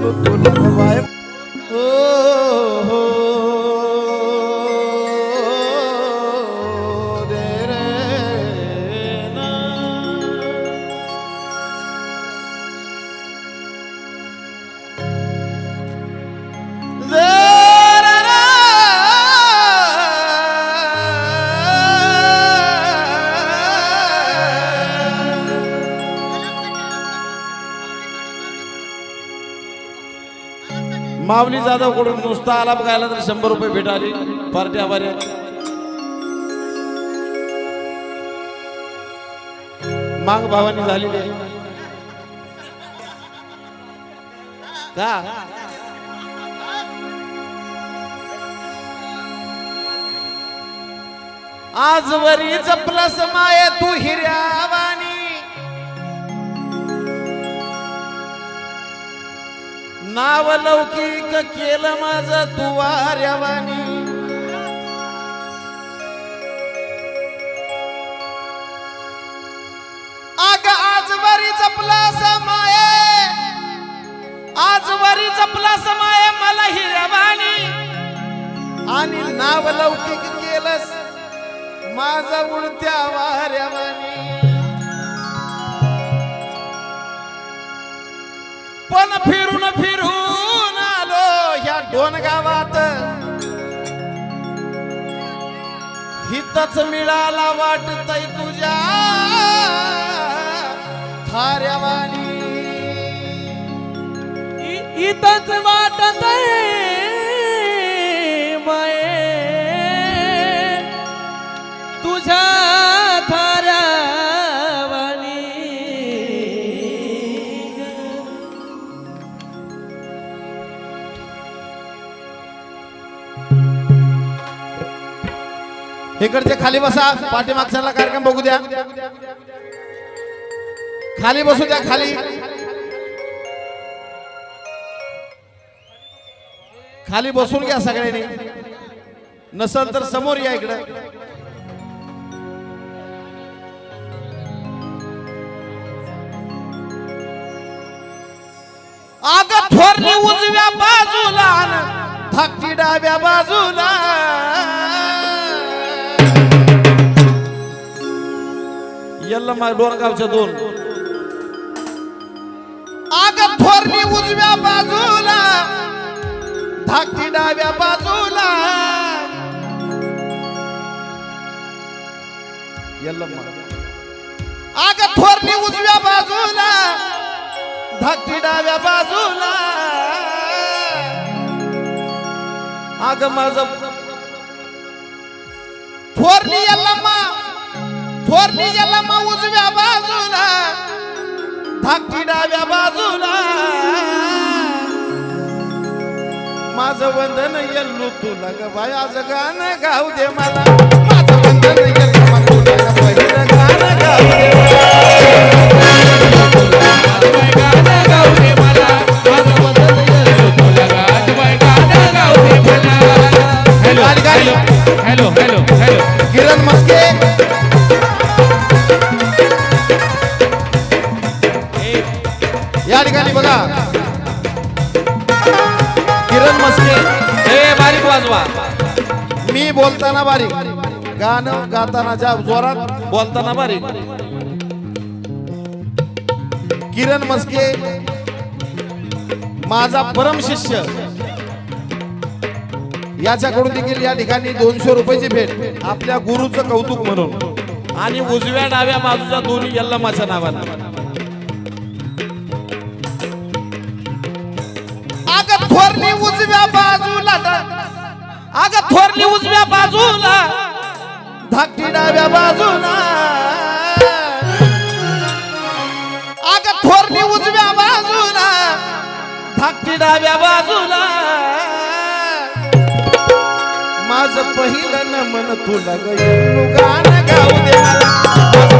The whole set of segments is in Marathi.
येल्लो तुला ग माऊली जाधवकडून नुसता आलाप गायला तर शंभर रुपये भेट पार्टी आभारी मांग भावानी झालेली का? आजवरी जपलस माय तू हिऱ्या नाव लौकिक केलं माझ तुवार्यावानी अग आजवरी जपलास आजवारी आजवरी जपलास माये मला हिरवानी आणि नाव लौकिक केलंस माझा उडत्या वाऱ्यावानी. पण फिरून फिरून आलो ह्या दोन गावात. हितच मिळाला वाटत तुझ्या थाऱ्यावानी. इथंच वाटत इकडचे खाली बसा. पाठीमागच्याला कार्यक्रम बघू द्या. खाली बसू द्या खाली. खाली बसून घ्या सगळ्यांनी. नसल तर समोर या इकडं. अग थोरली उजव्या बाजूला अन धाकटी डाव्या बाजूला यल्ला मा डोरगावच्या दोन. अग थोरली उजव्या बाजूला धाकटी डाव्या बाजूला. यल्लम्मा अग थोरली उजव्या बाजूला धाकटी डाव्या बाजूला. अग माझ थोरली यल्लम्मा थोरली मग उजव्या बाजूला धाकटी डाव्या बाजूला. माझ वंदन येल्लू तुला ग बाय जगान गाऊ दे मला. माझं वंदन येल्लू मला तुला ग पहिलं गाणं गाऊ दे. बोलताना बारीक. गाणं गाताना ज्या जोरात बोलताना बारीक. किरण मस्के माझा परम शिष्य. याच्याकडून देखील या ठिकाणी दोनशे रुपयाची भेट. आपल्या गुरुचं कौतुक म्हणून. आणि उजव्या डाव्या बाजूच्या दोन्ही यल्लमाच्या नावाला अग थोरली उजव्या बाजूला. अग थोरली उजव्या बाजूला धाकटी डाव्या बाजूला. अग थोरली उजव्या बाजूला धाकटी डाव्या बाजूला. माझ पहिलं नमन तुला गयलू गाणं गाऊ दे मला.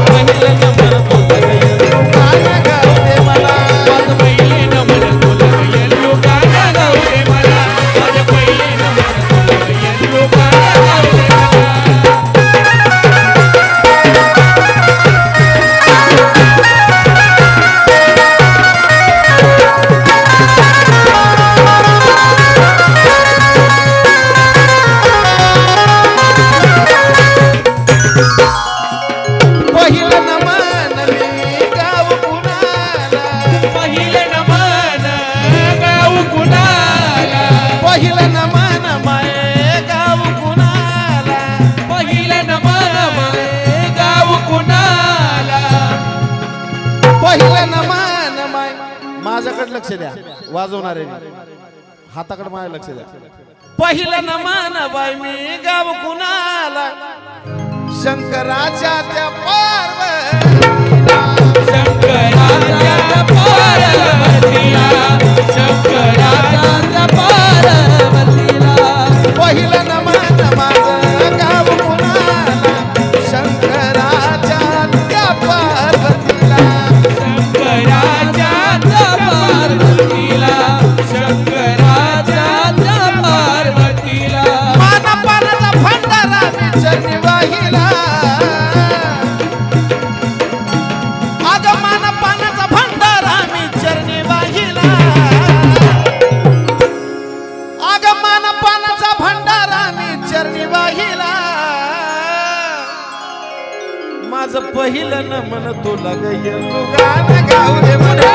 पहिलं नमन तुला गयलू गाणं गाऊ दे मला. वाजवणारे हाताकडे माझ्या लक्ष द्या. पहिलं न मान बाई मी गाव कुणाला? शंकराच्या त्या पार्वतीला शंकराच्या पार्वतीला. शंकराच्या भंडारा विचरणी वाहिला अग मान पानाचा भंडारा मी चरणी वाहिला अग मान पानाचा भंडारा मी चरणी वाहिला माझं पहिलं न मन तुला गयलू गाणं गाऊ दे मला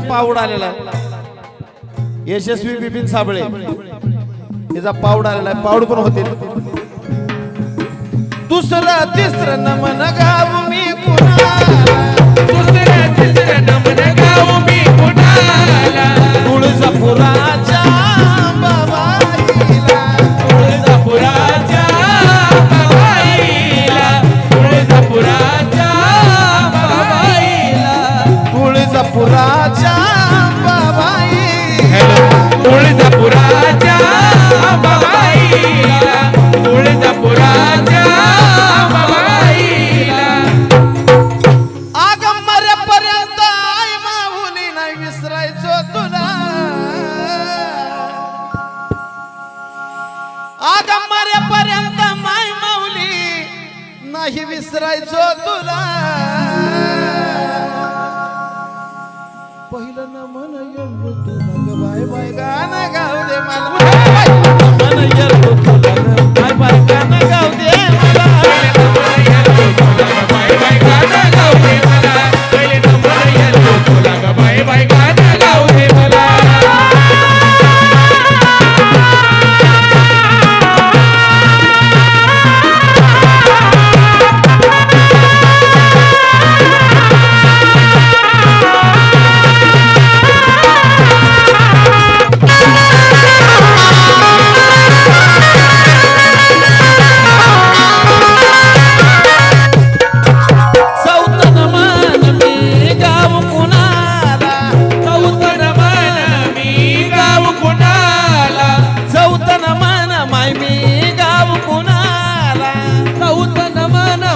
यशस्वीचा पाऊड आलेला आहे. यशस्वी बिपिन साबळे. याचा पाऊड आलेला आहे. पावड पण होते दुसरं तिसरं नमन गाव.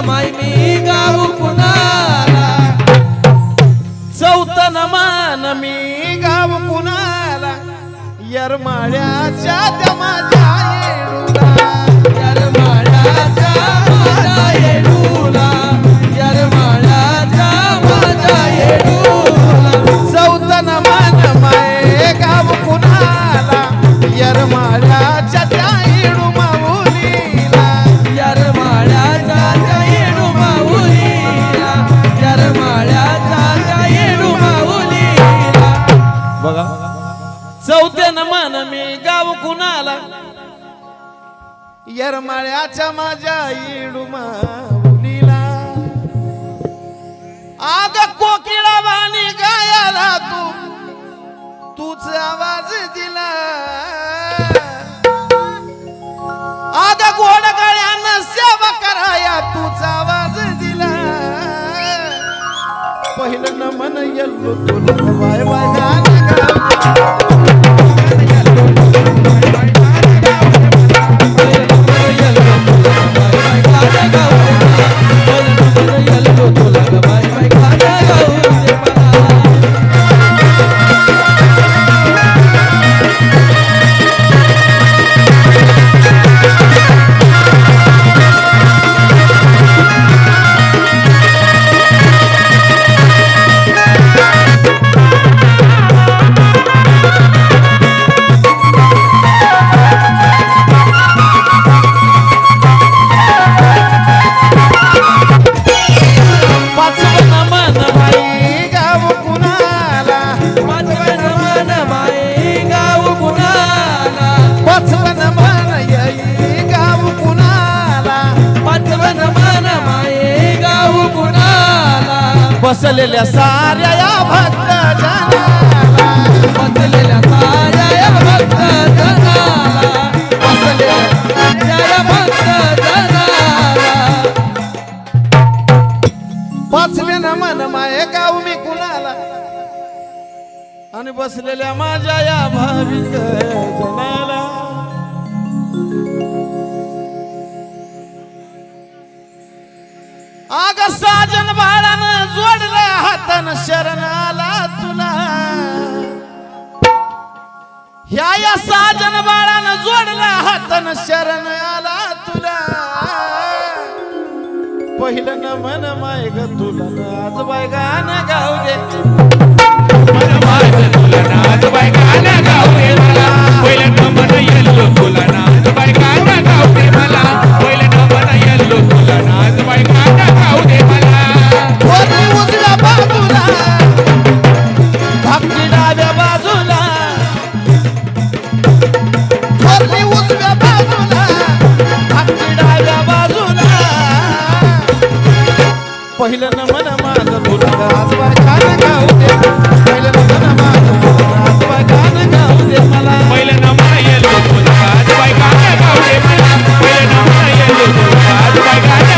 माय मी गाऊ कुणाला चौथं मान मी गाव कुणाला यरमाळ्याच्या त्या माझ्या येरमाळ्याच्या माझ्या इडुमा माऊलीला. आग कोकिळा वाणी गायाला तू. तूच आवाज दिला. आग गोड गळ्यानं सेवा कराया तूच आवाज दिला. पहिलं न मन येल्लो तुला बाय बाय बसलेल्या साऱ्या या भक्त जनाला बसलेल्या साऱ्या या भक्त जनाला बसलेल्या साऱ्या या भक्त जनाला पाचवे ना मन माये गाव मी कुणाला? आणि बसलेल्या माझ्या या भाविक जनाला आग साजन बाळा जोडल्या हातानं शरण आला तुला. ह्या या साजन बाळानं जोडल्या हातानं शरण आला तुला. पहिलं न मन माय ग तुला आज बाय गाणं गाऊ दे. पहिलं न मन माझं धुरंग आजोबा छान गाऊ दे पहिलं न माझं धुरंग छान गाऊ दे मला पहिलं न मन येलो आजोबा छान गाऊ दे मला पहिलं न मन येलो आजोबा छान